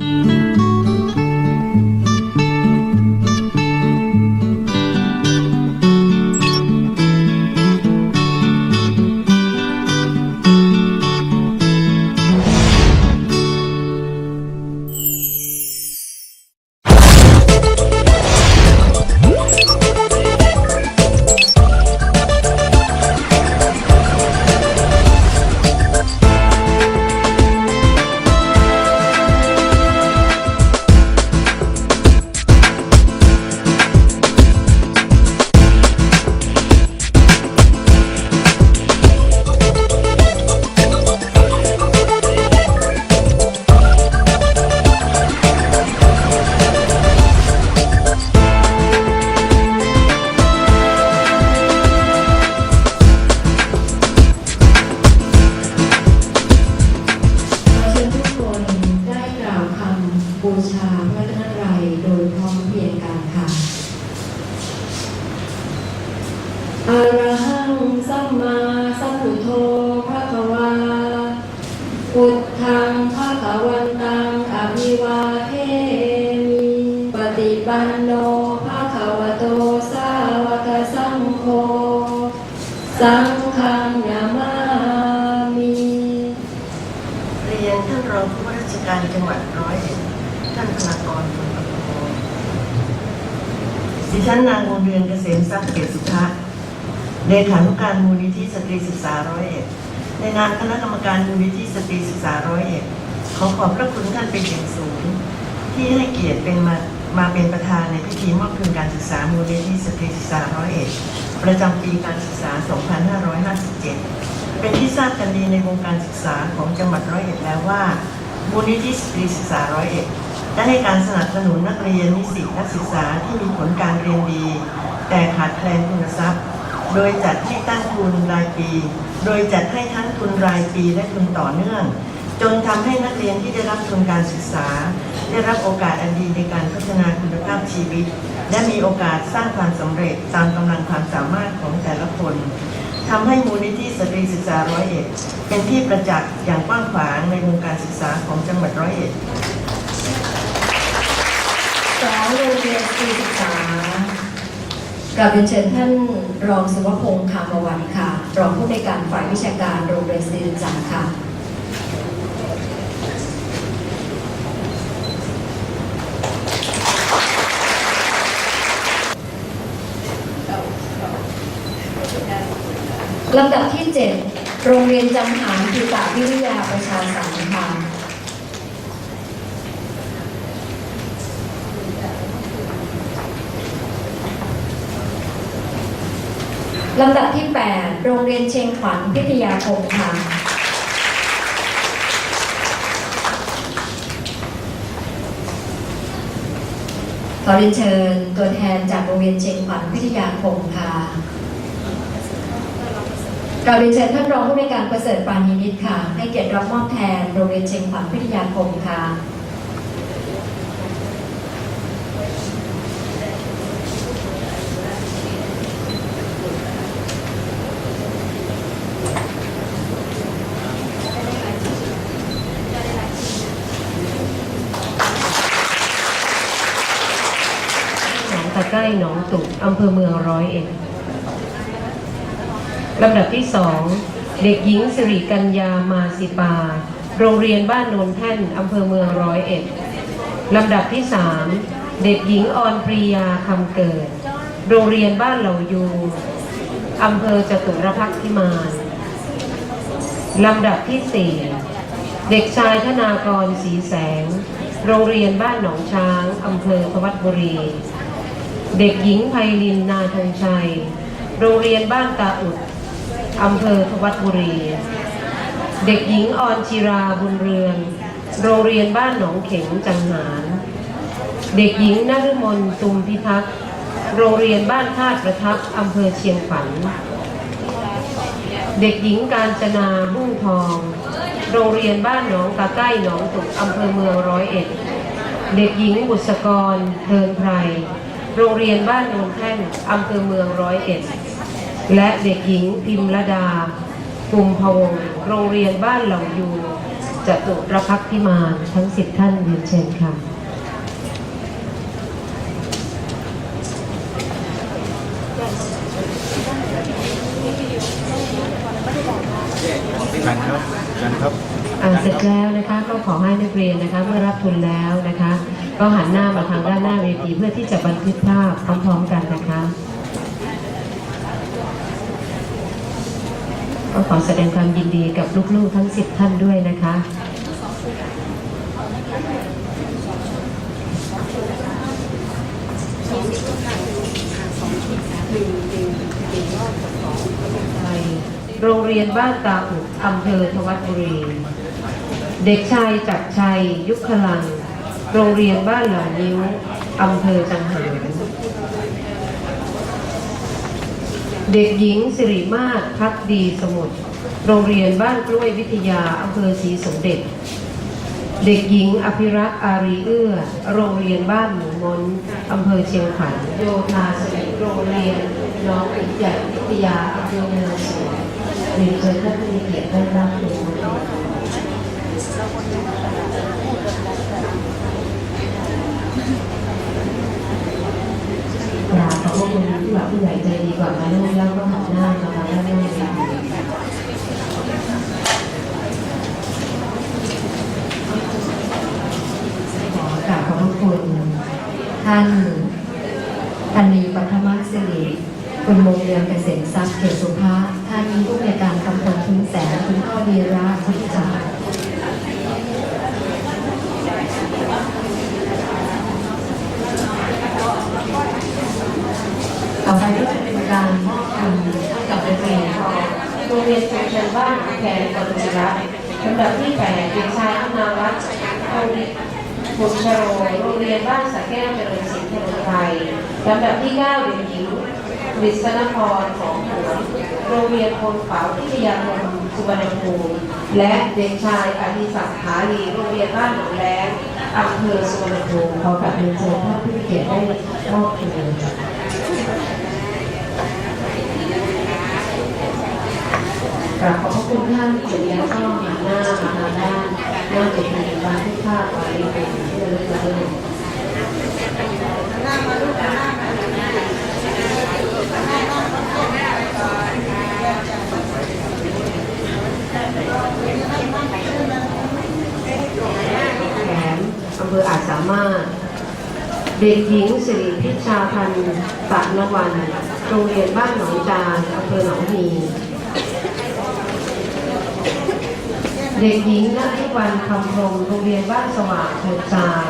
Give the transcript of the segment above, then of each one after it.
ข มพุทโธพระคะวาพุทธังภะคะวันตังอภิวาเทมิปฏิปันโนภะคะวะโตสาวกสังโฆสังฆังนามามิเรียนท่านรองผู้ว่าราชการจังหวัดร้อยเอ็ดท่านธนากรพลประโคนดิฉันนางวงเดือนเกษมทรัพย์เกษสุภะ เลขานุการมูลนิธิสตรีศึกษาร้อยเอ็ดในนามคณะกรรมการมูลนิธิสตรีศึกษาร้อยเอ็ดขอขอบพระคุณท่านเป็นอย่างสูง ที่ให้เกียรติเป็นมามาเป็นประธานในพิธีมอบทุนการศึกษามูลนิธิสตรีศึกษาร้อยเอ็ดประจำปีการศึกษา 2557 เป็นที่ทราบกันดีในวงการศึกษาของจังหวัดร้อยเอ็ดแล้วว่ามูลนิธิสตรีศึกษาร้อยเอ็ดได้ให้การสนับสนุนนักเรียนนิสิตนักศึกษาที่มีผลการเรียนดี แต่ขาดแคลนทุนทรัพย์ โดยจัดให้ตั้งทุนรายปี โดยจัดให้ทั้งทุนรายปีและทุนต่อเนื่อง จนทำให้นักเรียนที่ได้รับทุนการศึกษา ได้รับโอกาสอันดีในการพัฒนาคุณภาพชีวิต และมีโอกาสสร้างความสำเร็จตามกำลังความสามารถของแต่ละคนทำให้มูลนิธิสตรีศึกษาร้อยเอ็ดเป็นที่ประจักษ์อย่างกว้างขวางในวงการศึกษาของจังหวัดร้อยเอ็ดสองโรงเรียนสตรีศึกษา กราบเรียนเชิญท่านรองสุวพงษ์คามวันค่ะ รองผู้ในการฝ่ายวิชาการโรงเรียนสตรีศึกษาค่ะลำดับที่ 7 โรงเรียนจำหานพิตาวิทยาประชาสัมพันธ์ ลำดับที่ 8 โรงเรียนเชียงขวัญพิทยาคมค่ะขอเรียนเชิญตัวแทนจากโรงเรียนเชียงขวัญพิทยาคมค่ะกราเรียนเชิญท่านรองผู้ในการประเสริฐปานิมิตค่ะ ให้เกียรติรับมอบแทนโรงเรียนเชียงขวัญพิทยาคมค่ะ หนองตะไคร่หน อำเภอเมืองร้อยเอ็ดลำดับที่สองเด็กหญิงสิริกัญญามาสิปา โรงเรียนบ้านโนนแท่นอำเภอเมืองร้อยเอ็ดลำดับที่สามเด็กหญิงออนปรียาคำเกิด โรงเรียนบ้านเหล่ายูอำเภอจตุรพักษ์พิมานลำดับที่สี่เด็กชายธนากรสีแสง โรงเรียนบ้านหนองช้างอำเภอธวัสดบุรี เด็กหญิงไพลินนาธงชัย โรงเรียนบ้านตาอุดอำเภอธวัดบุรี เด็กหญิงออนจิราบุญเรือง โรงเรียนบ้านหนองเข็งจังหารเด็กหญิงนฤมลตุมพิทักษ์โรงเรียนบ้านธาตุประทับอำเภอเชียงขวัญ เด็กหญิงการจนาบุ้งทอง โรงเรียนบ้านหนองตะไก้หนองตุกอำเภอเมืองร้อยเอ็ด เด็กหญิงบุษกรเทินไพร โรงเรียนบ้านโนนแท่นอำเภอเมืองร้อยเอ็ด และเด็กหญิงพิมรดากุมพวงศ์โรงเรียนบ้านเหล่ายูจตุรพักษ์พิมานทั้งสิบท่านเรียนเชิญค่ะกันครับกันครับอ่านเสร็จแล้วนะคะก็ขอให้นักเรียนนะคะ เมื่อรับทุนแล้วนะคะ ก็หันหน้ามาทางด้านหน้าเวทีเพื่อที่จะบันทึกภาพพร้อมๆกันนะคะก็ขอแสดงความยินดีกับลูกๆทั้ง10ท่านด้วยนะคะโรงเรียนบ้านตาอุดอำเภอทวัดบุรี เด็กชายจักรชัย ยุคลัน โรงเรียนบ้านหลานิ้วอำเภอจังหารเด็กหญิงสิริมาศพักดีสมุทรโรงเรียนบ้านกล้วยวิทยาอำเภอศรีสมเด็จ เด็กหญิงอภิรักษ์อารีเอื้อ โรงเรียนบ้านหมูมนอำเภอเชียงขวัญโยธาสิริโรงเรียนน้องอุจจวิทยาอำเภอเมืองสวนเรียนเชิญท่านผู้มีเกียรติได้รับทุนาบขอบ พระคุณผู้หลักผู้ใหญ่ใจดีกว่ามาลูกแล้วก็หันหน้ามาทางด้านหน้าเวทีขอกราบขอบพระคุณท่านท่านมีปัทมาสิริคุณมงเรืองเกษมทรัพย์เขตสุภาท่านผู้ในวยการกำพลทุนแสนคุณพ่อวีระพุทธจาค ต่อไปก็จะเป็นการมอบทุนให้กับนักเรียนโรงเรียนชุมชนบ้านแพนกรุณรัตน์ลำดับที่แปดเด็กชายอนาวัฒน์ บุชโรโรงเรียนบ้านสระแก้วเจริญศิลป์ถนนไทยลำดับที่เก้าเด็กหญิงกฤษณพรของหัวโรงเรียนพลขาวพิทยาคมสุวรรณภูมิและเด็กชายอภิศักดิ์หาลีโรงเรียนบ้านหนองแรงอำเภอสุวรรณภูมิขอกราบเรียนเชิญท่านผู้เกียรติได้มอบทุนกราบขอบพระคุณท่านเสร็จแล้วก็หันหน้ามาทางด้านหน้าเวทีบันทึกภาพไว้เป็นที่ระลึกระลึกแถมอำเภออาจสามารถ เด็กหญิงสิริพิชาพันธ์ปะนวันโรงเรียนบ้านหนองจานอำเภอหนองฮี เด็กหญิงณทิวันคำพรมโรงเรียนบ้านสว่างเถิดทราย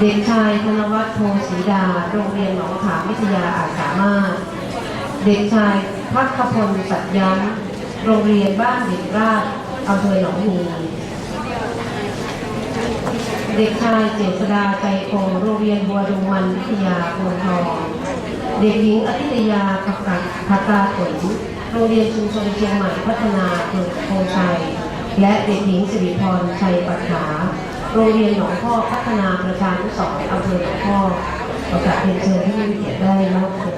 เด็กชายธนวัฒน์โพสีดา โรงเรียนหนองขามวิทยาอาสามารถ เด็กชายพักพลสัตยันโรงเรียนบ้านเด็กราชอำเภอหนองฮีเด็กชายเจษดาใจคงโรงเรียนบัวดุงมันวิทยาโพนทอง เด็กหญิงอธิตยาพักกาพักกาผลโรงเรียนชุมชนเชียงใหม่พัฒนาเมืองโพชัย และเด็กหญิงสิริพรชัยปัญหา โรงเรียนหนองพ่อพัฒนาประชานุสรณ์อำเภอหนองพ่อประกาศเรียนเชิญที่มีเกียรติได้มอบทุน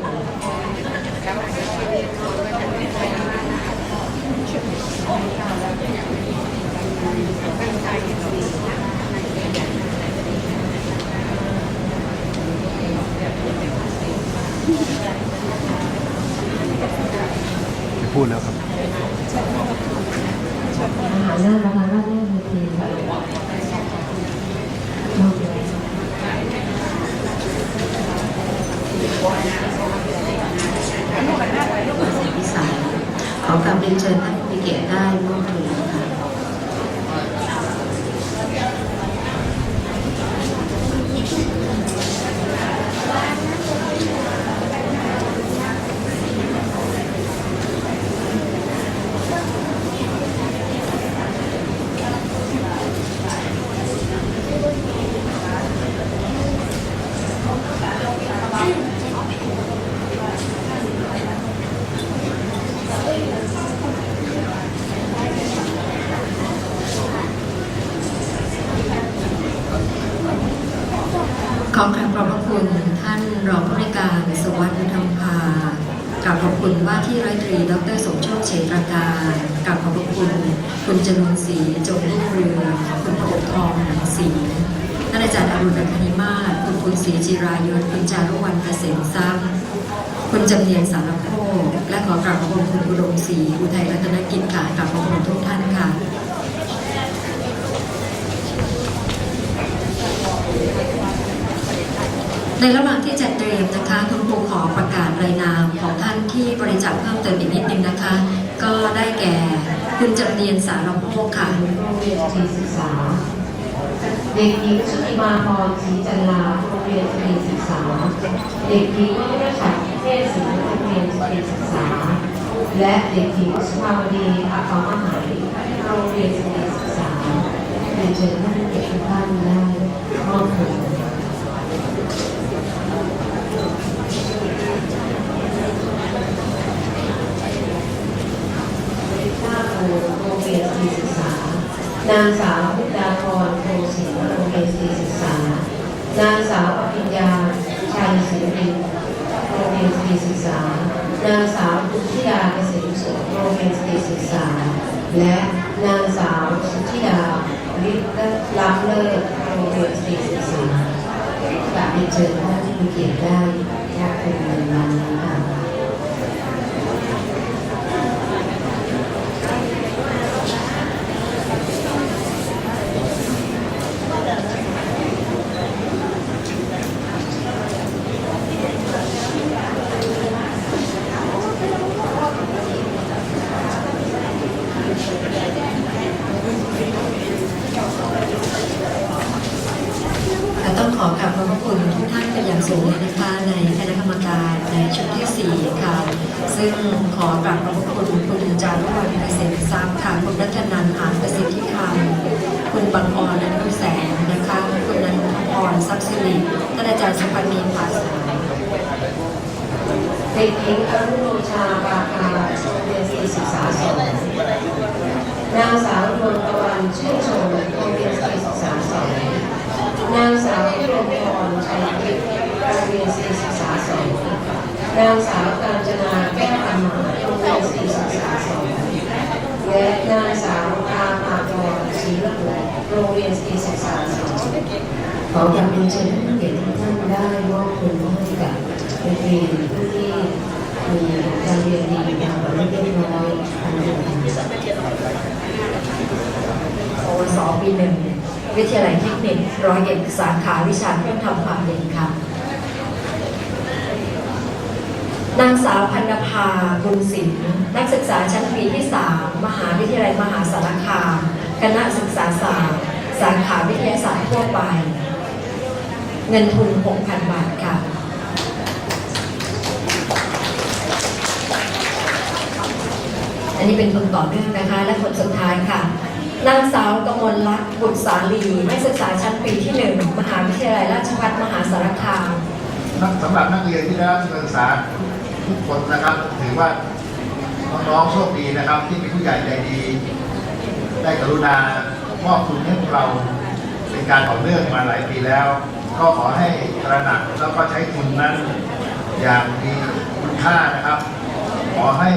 พูดแล้วครับ อาหารหน้าประธานราชเวทีค่ะมอบเลยพิสารขอกราบเรียนเชิญท่านผู้มีเกียรติได้มอบทุนค่ะ ขอกราบขอบพระคุณท่านรองผู้ในวยการสุวัสดิ์ธรรมภา กราบขอบคุณ ว่าที่ร้อยตรี ดรสมโชคเฉตรการกราบขอบคุณคุณจนนศรีจงรุ่งเรืองคุณประกบทองหนังศรีท่านอาจารย์อรุณอัคนิมาศคุณคุณศรีจิรายศคุณจารุวรรณเกษมทรัพย์คุณจำเนียนสารโคกและขอกราบขอบคุณคุณอุดมศรีอุทัยรัตนกิจค่ะกราบขอบคุณทุกท่านค่ะ ในระหว่างที่จัดเตรียมนะคะคุณครูขอประกาศรายนามของท่านที่บริจาคเพิ่มเติมอีกนิดนึงนะคะ ก็ได้แก่คุณจำเนียนสารโภคค่ะโรงเรียนสตรีศึกษาเด็กหญิงชุติมาพรศรีจันลาโรงเรียนสตรีศึกษา เด็กหญิงวรชัดเทศศิลป์โรงเรียนสตรีศึกษา และเด็กหญิงสุภาวดีอาภามหายโรงเรียนสตรีศึกษาเรียนเชิญท่านเกียรติทุกท่านได้มอบถุง นูโรงเรียนสตรีศึกษา นางสาวพุทธาพรโพสินโรงเรียนสตรีศึกษา นางสาวอภิญญาชัยศิรินโรงเรียนสตรีศึกษา นางสาวบุธิดาเกษมสุขโรงเรียนสตรีศึกษา และนางสาวสุธิดาลิศล้ำเลิศโรงเรียนสตรีศึกษากราบเรียนเชิญท่านที่มีเกียรติได้ยากเป็นเงินวันนี้ค่ะต้องขอกราบขอบพระคุณทุกท่านเป็นอย่างสูงเลยนะคะในคณะกรรมการในชุดที่ 4 ค่ะ ซึ่งขอกราบขอบคุณคุณจารุวรรณเกษมทรัพย์ค่ะคุณรัตนันท์หานประสิทธิคำคุณบังออนนันทุแสงนะคะคุณนันทพรทรัพย์สิริท่านอาจารย์สุพรรณีภาษาเด็กหญิงอรุโนชาปาคาโรงเรียนสตรีศึกษาสองนางสาวนวลตะวันชื่นชมโรงเรียนสตรีศึกษาสองนางสาวพิรมพรชัยทิพย์โรงเรียนสตรีศึกษาสองนางสาวกาญจนาแก้วอมรโรงเรียนสตรีศึกษาสองและนางสาวอาภากรศรีระบุโรงเรียนสตรีศึกษาสอง ขอกราบเรียนเชิญท่านเกียรติทุกท่านได้มอบทุนให้กับนักเรียนผู้ที่มีการเรียนดีอย่างต่อเนื่องเรียบร้อยทันทีโอสอปีหนึ่งวิทยาลัยเทคนิคร้อยเอ็ดสาขาวิชาเครื่องทำความเย็นค่ะนางสาวพันธภาบุญศิลป์นักศึกษาชั้นปีที่ 3 มหาวิทยาลัยมหาสารคาม คณะศึกษาศาสตร์ สาขาวิทยาศาสตร์ทั่วไป เงินทุน 6,000 บาทค่ะ อันนี้เป็นคนต่อเนื่องนะคะ และคนสุดท้ายค่ะ นางสาวกมลลักษณ์บุตรสาลีนักศึกษาชั้นปีที่หนึ่งมหาวิทยาลัยราชภัฏมหาสารคามสำหรับนักเรียนที่ได้รับทุนการศึกษาทุกคนนะครับถือว่าน้องๆโชคดีนะครับ ที่มีผู้ใหญ่ใจดี ได้กรุณามอบทุนให้พวกเราเป็นการต่อเนื่องมาหลายปีแล้ว ก็ขอให้ตระหนักแล้วก็ใช้ทุนนั้นอย่างมีคุณค่านะครับ ขอให้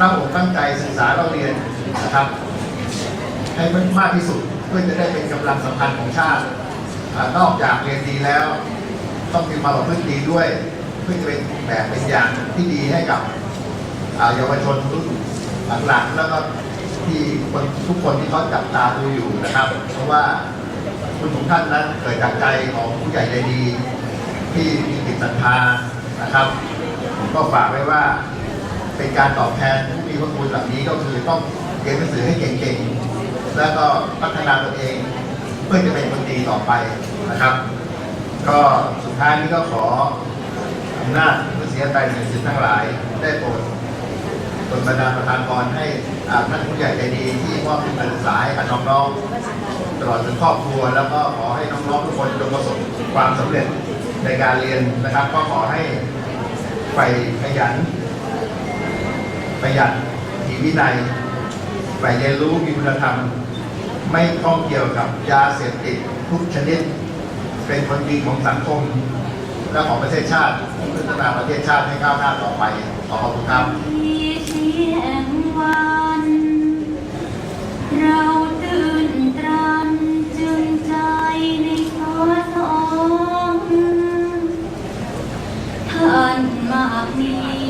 ตั้งอกตั้งใจศึกษาเราเรียนนะครับ ให้มันมากที่สุดเพื่อจะได้เป็นกำลังสำคัญของชาตินอกจากเรียนดีแล้ว ต้องมีความประพฤติดีด้วย เพื่อจะเป็นแบบเป็นอย่างที่ดีให้กับเยาวชนรุ่นหลังๆแล้วก็ที่คนทุกคนที่เขาจับตาดูอยู่นะครับ เพราะว่า คุณของท่านนั้นเกิดจากใจของผู้ใหญ่ใจดี ที่มีจิตศรัทธานะครับผมก็ฝากไว้ว่าเป็นการตอบแทนผู้มีพระคุณแบบนี้ก็คือต้องเรียนหนังสือให้เก่งๆ แล้วก็พัฒนาตนเอง เพื่อจะเป็นคนดีต่อไปนะครับ ก็สุดท้ายนี้ก็ขออำนาจมนุษยใจสิ่งศักดิ์สิทธิ์ทั้งหลายได้โปรดตนบันดาประทานพรให้ท่านผู้ใหญ่ใจดีที่มอบทุนการศึกษาให้กับน้องๆ ตลอดจนครอบครัว แล้วก็ขอให้น้องๆทุกคนจงประสบความสำเร็จในการเรียนนะครับ ก็ขอให้ใฝ่ขยันประหยัดมีวินัยใฝ่เรียนรู้มีคุณธรรม ไม่ข้องเกี่ยวกับยาเสพติดทุกชนิด เป็นคนดีของสังคม และของประเทศชาติพัฒนาประเทศชาติให้ก้าวหน้าต่อไปขอขอบคุณครับ ใจในขอสองท่านมากมี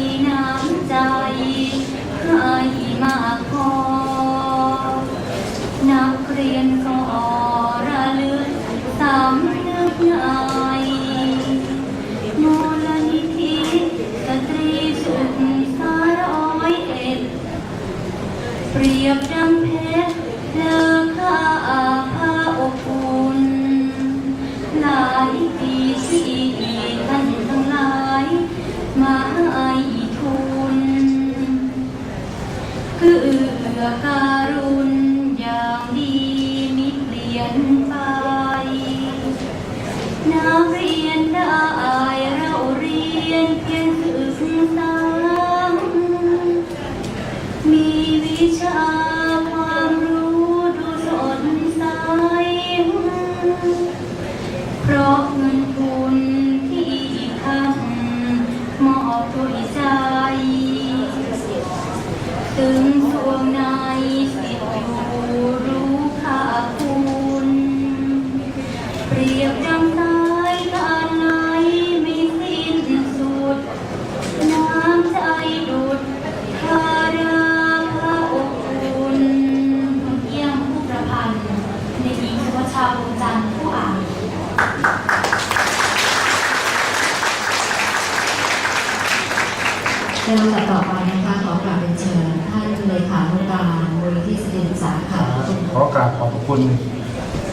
คุณ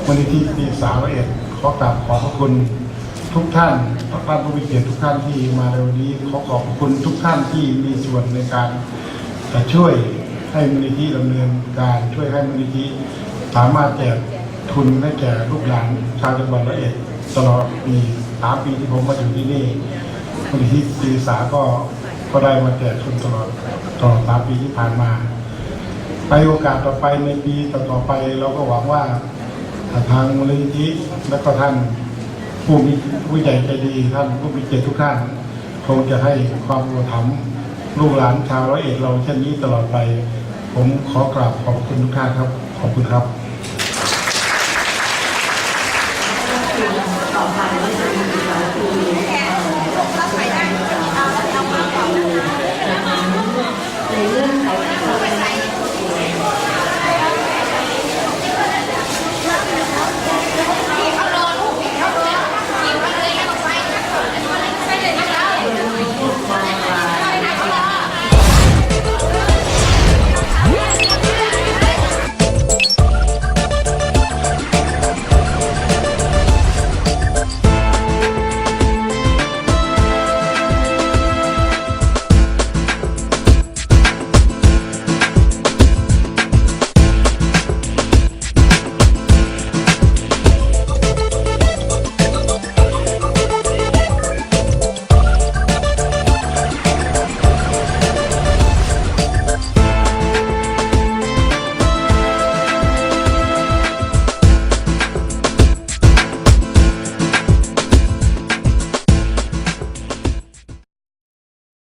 มูลนิธิปีสาวเอ็ดขอกราบขอบพระคุณทุกท่านท่านผู้มีเกียรติทุกท่านที่มาในวันนี้ขอขอบคุณทุกท่านที่มีส่วนในการจะช่วยให้มูลนิธิดำเนินการช่วยให้มูลนิธิสามารถแจกทุนให้แก่ลูกหลานชาวจังหวัดร้อยเอ็ดตลอดปีสามปีที่ผมมาอยู่ที่นี่มูลนิธิปีสาก็ก็ได้มาแจกทุนตลอดตลอดสามปีที่ผ่านมา ไปโอกาสต่อไปในปีต่อๆไปเราก็หวังว่าทางมูลนิธิและก็ท่านผู้มีผู้ใหญ่ใจดีท่านผู้มีเกียรติทุกท่านคงจะให้ความอุปถัมลูกหลานชาวร้อยเอ็ดเราเช่นนี้ตลอดไป ผมขอกราบขอบคุณทุกท่านครับ ขอบคุณครับ